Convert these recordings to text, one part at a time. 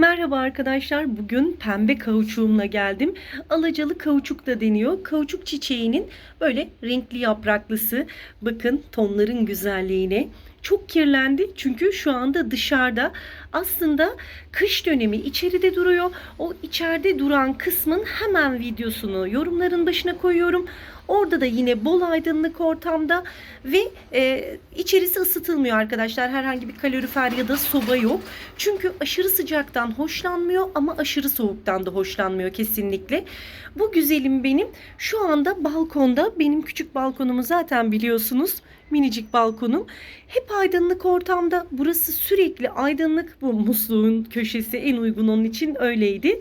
Merhaba arkadaşlar. Bugün pembe kauçuğumla geldim. Alacalı kauçuk da deniyor. Kauçuk çiçeğinin böyle renkli yapraklısı. Bakın tonların güzelliğine. Çok kirlendi çünkü şu anda dışarıda. Aslında kış dönemi içeride duruyor. O içeride duran kısmın hemen videosunu yorumların başına koyuyorum. Orada da yine bol aydınlık ortamda ve e, içerisi ısıtılmıyor arkadaşlar. Herhangi bir kalorifer ya da soba yok. Çünkü aşırı sıcaktan hoşlanmıyor ama aşırı soğuktan da hoşlanmıyor kesinlikle. Bu güzelim benim şu anda balkonda. Benim küçük balkonumu zaten biliyorsunuz. Minicik balkonum. Hep aydınlık ortamda. Burası sürekli aydınlık. Bu musluğun köşesi en uygun onun için öyleydi.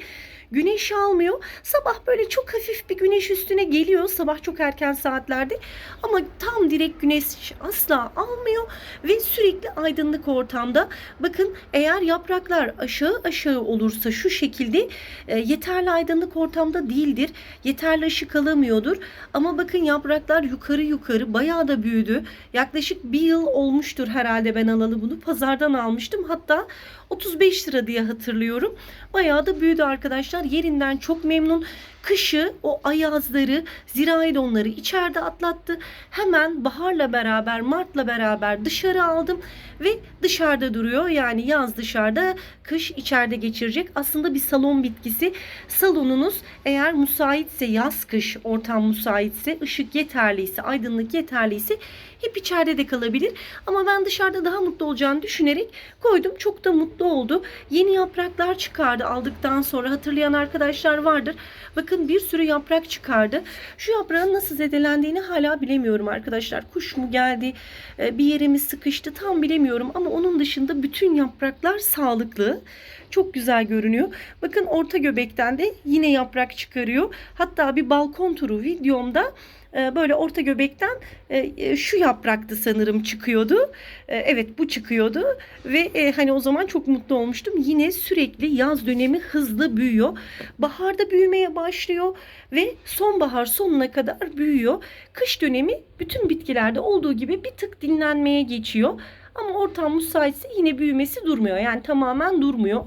Güneş almıyor. Sabah böyle çok hafif bir güneş üstüne geliyor. Sabah çok erken saatlerde. Ama tam direkt güneş asla almıyor. Ve sürekli aydınlık ortamda. Bakın eğer yapraklar aşağı aşağı olursa şu şekilde e, yeterli aydınlık ortamda değildir. Yeterli ışık alamıyordur. Ama bakın yapraklar yukarı yukarı bayağı da büyüdü. Yaklaşık bir yıl olmuştur herhalde ben alalı bunu. Pazardan almıştım. Hatta 35 lira diye hatırlıyorum. Bayağı da büyüdü arkadaşlar. Yerinden çok memnun. Kışı o ayazları, ziraidonları içeride atlattı. Hemen baharla beraber, Mart'la beraber dışarı aldım ve dışarıda duruyor. Yani yaz dışarıda, kış içeride geçirecek. Aslında bir salon bitkisi. Salonunuz eğer müsaitse yaz kış ortam müsaitse, ışık yeterliyse, aydınlık yeterliyse hep içeride de kalabilir. Ama ben dışarıda daha mutlu olacağını düşünerek koydum. Çok da mutlu oldu. Yeni yapraklar çıkardı aldıktan sonra hatırlayan arkadaşlar vardır. Bakın bir sürü yaprak çıkardı. Şu yaprağın nasıl zedelendiğini hala bilemiyorum arkadaşlar. Kuş mu geldi, e, bir yerimiz sıkıştı tam bilemiyorum. Ama onun dışında bütün yapraklar sağlıklı. Çok güzel görünüyor. Bakın orta göbekten de yine yaprak çıkarıyor. Hatta bir balkon turu videomda böyle orta göbekten e, şu yapraktı sanırım çıkıyordu. E, Evet bu çıkıyordu ve hani o zaman çok mutlu olmuştum. Yine sürekli yaz dönemi hızlı büyüyor. Baharda büyümeye başlıyor ve sonbahar sonuna kadar büyüyor. Kış dönemi bütün bitkilerde olduğu gibi bir tık dinlenmeye geçiyor. Ama ortam müsaitse yine büyümesi durmuyor. Yani tamamen durmuyor.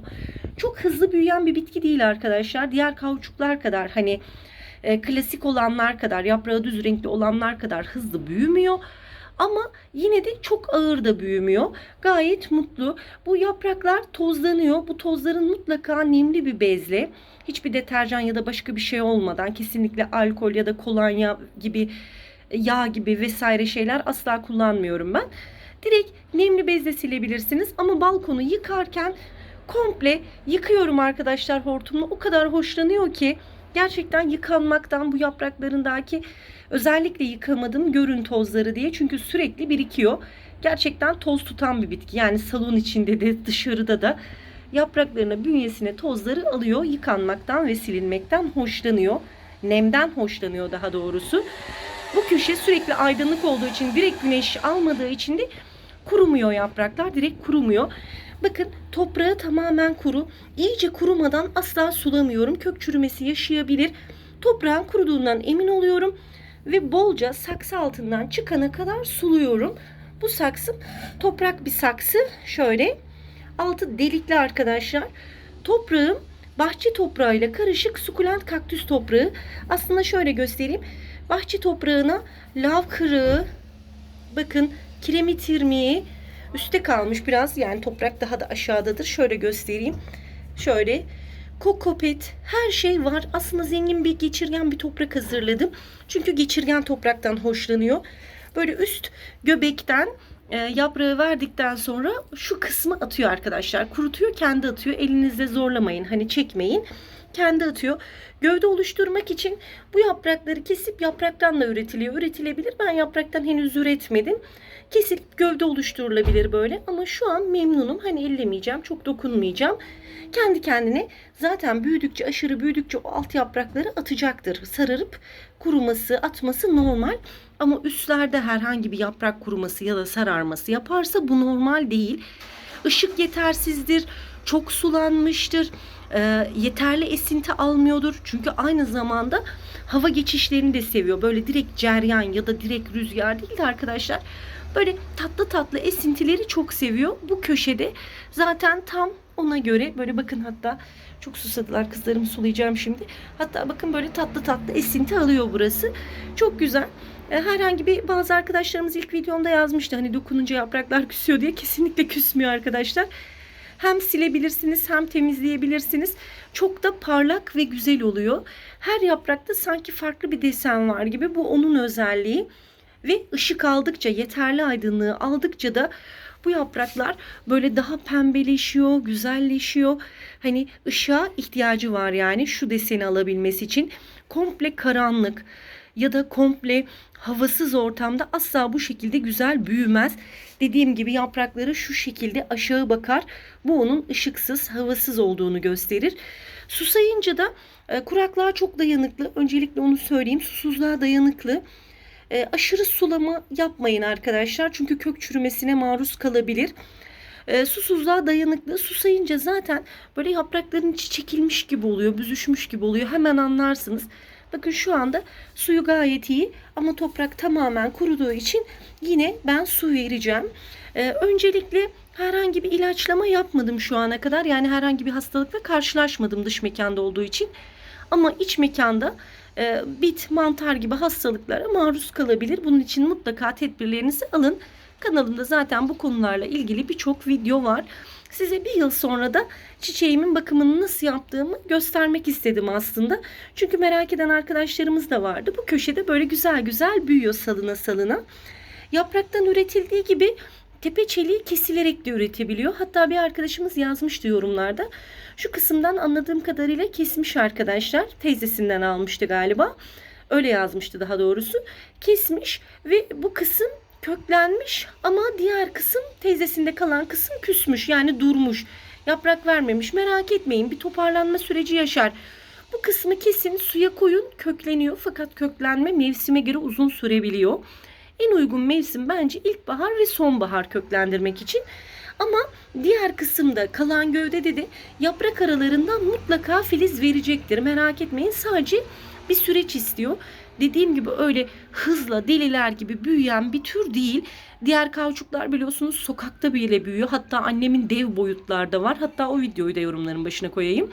Çok hızlı büyüyen bir bitki değil arkadaşlar. Diğer kauçuklar kadar hani e, klasik olanlar kadar, yaprağı düz renkli olanlar kadar hızlı büyümüyor. Ama yine de çok ağır da büyümüyor. Gayet mutlu. Bu yapraklar tozlanıyor. Bu tozların mutlaka nemli bir bezle, hiçbir deterjan ya da başka bir şey olmadan, kesinlikle alkol ya da kolonya gibi yağ gibi vesaire şeyler asla kullanmıyorum ben. Direkt nemli bezle silebilirsiniz ama balkonu yıkarken komple yıkıyorum arkadaşlar hortumla. O kadar hoşlanıyor ki gerçekten yıkanmaktan bu yapraklarındaki özellikle yıkamadığım görün tozları diye çünkü sürekli birikiyor. Gerçekten toz tutan bir bitki. Yani salon içinde de dışarıda da yapraklarına, bünyesine tozları alıyor. Yıkanmaktan ve silinmekten hoşlanıyor. Nemden hoşlanıyor daha doğrusu. Bu köşe sürekli aydınlık olduğu için direkt güneş almadığı için de kurumuyor yapraklar. Direkt kurumuyor. Bakın toprağı tamamen kuru. İyice kurumadan asla sulamıyorum. Kök çürümesi yaşayabilir. Toprağın kuruduğundan emin oluyorum. Ve bolca saksı altından çıkana kadar suluyorum. Bu saksım toprak bir saksı. Şöyle altı delikli arkadaşlar. Toprağım bahçe toprağıyla karışık sukulent kaktüs toprağı. Aslında şöyle göstereyim. Bahçe toprağına lav kırığı, bakın kiremit irmiği, üstte kalmış biraz yani toprak daha da aşağıdadır. Şöyle göstereyim. Şöyle kokopet her şey var. Aslında zengin bir geçirgen bir toprak hazırladım. Çünkü geçirgen topraktan hoşlanıyor. Böyle üst göbekten e, yaprağı verdikten sonra şu kısmı atıyor arkadaşlar. Kurutuyor kendi atıyor. Elinizde zorlamayın. Hani çekmeyin. Kendi atıyor. Gövde oluşturmak için bu yaprakları kesip yapraktan da üretiliyor. Üretilebilir. Ben yapraktan henüz üretmedim. Kesilip gövde oluşturulabilir böyle. Ama şu an memnunum. Hani ellemeyeceğim. Çok dokunmayacağım. Kendi kendine zaten büyüdükçe aşırı büyüdükçe o alt yaprakları atacaktır. Sararıp kuruması, atması normal. Ama üstlerde herhangi bir yaprak kuruması ya da sararması yaparsa bu normal değil. Işık yetersizdir, çok sulanmıştır, e, yeterli esinti almıyordur. Çünkü aynı zamanda hava geçişlerini de seviyor. Böyle direkt ceryan ya da direkt rüzgar değil de arkadaşlar. Böyle tatlı tatlı esintileri çok seviyor. Bu köşede zaten tam Ona göre böyle bakın hatta çok susadılar kızlarımı sulayacağım şimdi. Hatta bakın böyle tatlı tatlı esinti alıyor burası. Çok güzel. E, Herhangi bir bazı arkadaşlarımız ilk videomda yazmıştı hani dokununca yapraklar küsüyor diye kesinlikle küsmüyor arkadaşlar. Hem silebilirsiniz hem temizleyebilirsiniz. Çok da parlak ve güzel oluyor. Her yaprakta sanki farklı bir desen var gibi. Bu onun özelliği. Ve ışık aldıkça, yeterli aydınlığı aldıkça da bu yapraklar böyle daha pembeleşiyor, güzelleşiyor. Hani ışığa ihtiyacı var yani şu deseni alabilmesi için. Komple karanlık ya da komple havasız ortamda asla bu şekilde güzel büyümez. Dediğim gibi yaprakları şu şekilde aşağı bakar. Bu onun ışıksız, havasız olduğunu gösterir. Susayınca da e, kuraklığa çok dayanıklı. Öncelikle onu söyleyeyim. Susuzluğa dayanıklı. E, aşırı sulama yapmayın arkadaşlar. Çünkü kök çürümesine maruz kalabilir. E, susuzluğa dayanıklı. Susayınca zaten böyle yaprakların içi çekilmiş gibi oluyor. Büzüşmüş gibi oluyor. Hemen anlarsınız. Bakın şu anda suyu gayet iyi ama toprak tamamen kuruduğu için yine ben su vereceğim. E, öncelikle herhangi bir ilaçlama yapmadım şu ana kadar. Yani herhangi bir hastalıkla karşılaşmadım dış mekanda olduğu için. Ama iç mekanda e, bit, mantar gibi hastalıklara maruz kalabilir. Bunun için mutlaka tedbirlerinizi alın. Kanalımda zaten bu konularla ilgili birçok video var. Size bir yıl sonra da çiçeğimin bakımını nasıl yaptığımı göstermek istedim aslında. Çünkü merak eden arkadaşlarımız da vardı. Bu köşede böyle güzel güzel büyüyor salına salına. Yapraktan üretildiği gibi tepe çeliği kesilerek de üretebiliyor. Hatta bir arkadaşımız yazmıştı yorumlarda. Şu kısımdan anladığım kadarıyla kesmiş arkadaşlar. Teyzesinden almıştı galiba. Öyle yazmıştı daha doğrusu. Kesmiş ve bu kısım köklenmiş ama diğer kısım teyzesinde kalan kısım küsmüş yani durmuş. Yaprak vermemiş. Merak etmeyin bir toparlanma süreci yaşar. Bu kısmı kesin suya koyun kökleniyor fakat köklenme mevsime göre uzun sürebiliyor. En uygun mevsim bence ilkbahar ve sonbahar köklendirmek için. Ama diğer kısımda kalan gövdede de yaprak aralarından mutlaka filiz verecektir. Merak etmeyin sadece bir süreç istiyor. Dediğim gibi öyle hızla deliler gibi büyüyen bir tür değil. Diğer kauçuklar biliyorsunuz sokakta bile büyüyor. Hatta annemin dev boyutlarda var. Hatta o videoyu da yorumların başına koyayım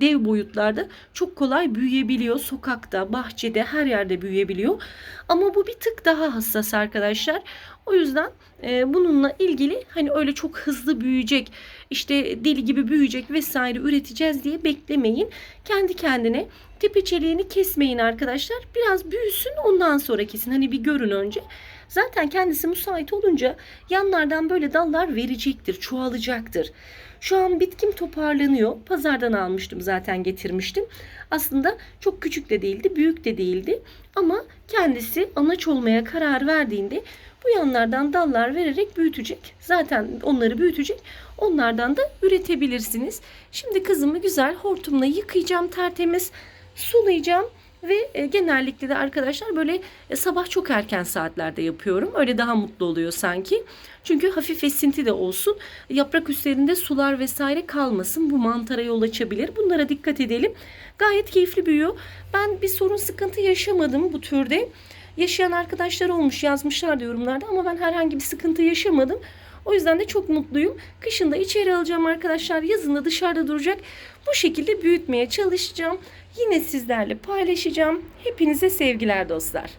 dev boyutlarda çok kolay büyüyebiliyor. Sokakta, bahçede, her yerde büyüyebiliyor. Ama bu bir tık daha hassas arkadaşlar. O yüzden e, bununla ilgili hani öyle çok hızlı büyüyecek, işte deli gibi büyüyecek vesaire üreteceğiz diye beklemeyin. Kendi kendine tepe çeliğini kesmeyin arkadaşlar. Biraz büyüsün ondan sonra kesin. Hani bir görün önce. Zaten kendisi müsait olunca yanlardan böyle dallar verecektir, çoğalacaktır. Şu an bitkim toparlanıyor. Pazardan almıştım zaten getirmiştim. Aslında çok küçük de değildi, büyük de değildi. Ama kendisi anaç olmaya karar verdiğinde bu yanlardan dallar vererek büyütecek. Zaten onları büyütecek. Onlardan da üretebilirsiniz. Şimdi kızımı güzel hortumla yıkayacağım tertemiz. Sulayacağım. Ve e, genellikle de arkadaşlar böyle e, sabah çok erken saatlerde yapıyorum. Öyle daha mutlu oluyor sanki. Çünkü hafif esinti de olsun. Yaprak üstlerinde sular vesaire kalmasın. Bu mantara yol açabilir. Bunlara dikkat edelim. Gayet keyifli büyüyor. Ben bir sorun sıkıntı yaşamadım bu türde. Yaşayan arkadaşlar olmuş yazmışlar yorumlarda ama ben herhangi bir sıkıntı yaşamadım. O yüzden de çok mutluyum. Kışın da içeri alacağım arkadaşlar. Yazın da dışarıda duracak. Bu şekilde büyütmeye çalışacağım. Yine sizlerle paylaşacağım. Hepinize sevgiler dostlar.